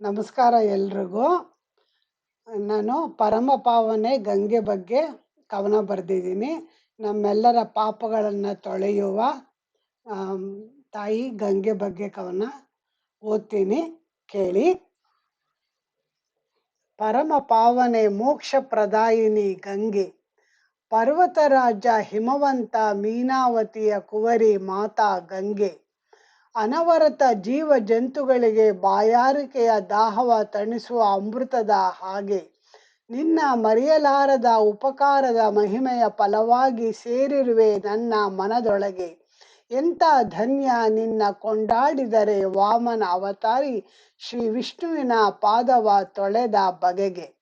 ನಮಸ್ಕಾರ ಎಲ್ರಿಗೂ. ನಾನು ಪರಮ ಪಾವನೆ ಗಂಗೆ ಬಗ್ಗೆ ಕವನ ಬರೆದಿದ್ದೀನಿ. ನಮ್ಮೆಲ್ಲರ ಪಾಪಗಳನ್ನು ತೊಳೆಯುವ ತಾಯಿ ಗಂಗೆ ಬಗ್ಗೆ ಕವನ ಓದ್ತೀನಿ. ಕೇಳಿ. ಪರಮ ಪಾವನೆ ಮೋಕ್ಷ ಪ್ರದಾಯಿನಿ ಗಂಗೆ. ಪರ್ವತರಾಜ ಹಿಮವಂತ ಮೀನಾವತಿಯ ಕುವರಿ ಮಾತಾ ಗಂಗೆ. ಅನವರತ ಜೀವ ಜಂತುಗಳಿಗೆ ಬಾಯಾರಿಕೆಯ ದಾಹವ ತಣಿಸುವ ಅಮೃತದ ಹಾಗೆ. ನಿನ್ನ ಮರೆಯಲಾರದ ಉಪಕಾರದ ಮಹಿಮೆಯ ಫಲವಾಗಿ ಸೇರಿರುವೆ ನನ್ನ ಮನದೊಳಗೆ. ಎಂಥ ಧನ್ಯ ನಿನ್ನ ಕೊಂಡಾಡಿದರೆ ವಾಮನ ಅವತಾರಿ ಶ್ರೀ ವಿಷ್ಣುವಿನ ಪಾದವ ತೊಳೆದ ಬಗೆಗೆ.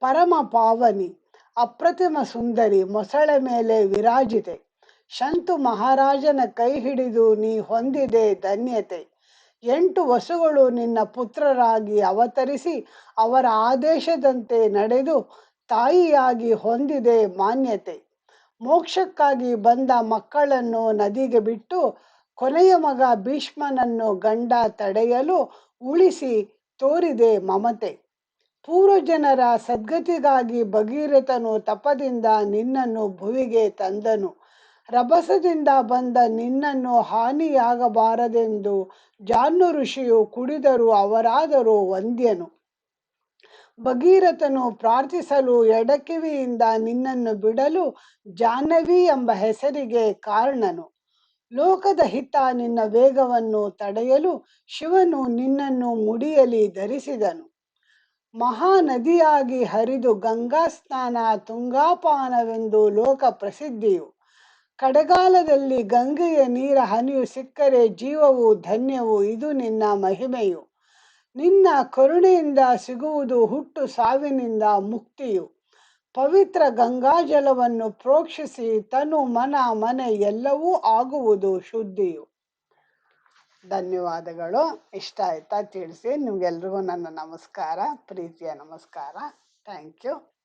ಪರಮ ಪಾವನಿ, ಅಪ್ರತಿಮ ಸುಂದರಿ, ಮೊಸಳೆ ಮೇಲೆ ವಿರಾಜಿತೆ. ಶಂತು ಮಹಾರಾಜನ ಕೈ ಹಿಡಿದು, ನೀ ಹೊಂದಿದೆ ಧನ್ಯತೆ. ಎಂಟು ವಸುಗಳು ನಿನ್ನ ಪುತ್ರರಾಗಿ ಅವತರಿಸಿ, ಅವರ ಆದೇಶದಂತೆ ನಡೆದು ತಾಯಿಯಾಗಿ ಹೊಂದಿದೆ ಮಾನ್ಯತೆ. ಮೋಕ್ಷಕ್ಕಾಗಿ ಬಂದ ಮಕ್ಕಳನ್ನು ನದಿಗೆ ಬಿಟ್ಟು, ಕೊನೆಯ ಮಗ ಭೀಷ್ಮನನ್ನು ಗಂಡ ತಡೆಯಲು ಉಳಿಸಿ ತೋರಿದೆ ಮಮತೆ. ಪೂರ್ವಜನರ ಸದ್ಗತಿಗಾಗಿ ಭಗೀರಥನು ತಪದಿಂದ ನಿನ್ನನ್ನು ಭುವಿಗೆ ತಂದನು. ರಭಸದಿಂದ ಬಂದ ನಿನ್ನನ್ನು ಹಾನಿಯಾಗಬಾರದೆಂದು ಜಾನು ಋಷಿಯು ಕುಡಿದರು ಅವರಾದರೂ ವಂದ್ಯನು. ಭಗೀರಥನು ಪ್ರಾರ್ಥಿಸಲು ಎಡಕಿವಿಯಿಂದ ನಿನ್ನನ್ನು ಬಿಡಲು ಜಾಹ್ನವಿ ಎಂಬ ಹೆಸರಿಗೆ ಕಾರಣನು. ಲೋಕದ ಹಿತ ನಿನ್ನ ವೇಗವನ್ನು ತಡೆಯಲು ಶಿವನು ನಿನ್ನನ್ನು ಮುಡಿಯಲಿ ಧರಿಸಿದನು. ಮಹಾನದಿಯಾಗಿ ಹರಿದು ಗಂಗಾ ಸ್ನಾನ ತುಂಗಾಪಾನವೆಂದು ಲೋಕ ಪ್ರಸಿದ್ಧಿಯು. ಕಡೆಗಾಲದಲ್ಲಿ ಗಂಗೆಯ ನೀರ ಹನಿಯು ಸಿಕ್ಕರೆ ಜೀವವು ಧನ್ಯವು ಇದು ನಿನ್ನ ಮಹಿಮೆಯು. ನಿನ್ನ ಕರುಣೆಯಿಂದ ಸಿಗುವುದು ಹುಟ್ಟು ಸಾವಿನಿಂದ ಮುಕ್ತಿಯು. ಪವಿತ್ರ ಗಂಗಾಜಲವನ್ನು ಪ್ರೋಕ್ಷಿಸಿ ತನು ಮನ ಮನೆ ಎಲ್ಲವೂ ಆಗುವುದು ಶುದ್ಧಿಯು. ಧನ್ಯವಾದಗಳು. ಇಷ್ಟ ಆಯ್ತಾ ತಿಳಿಸಿ. ನಿಮ್ಗೆಲ್ರಿಗೂ ನನ್ನ ನಮಸ್ಕಾರ, ಪ್ರೀತಿಯ ನಮಸ್ಕಾರ. Thank you.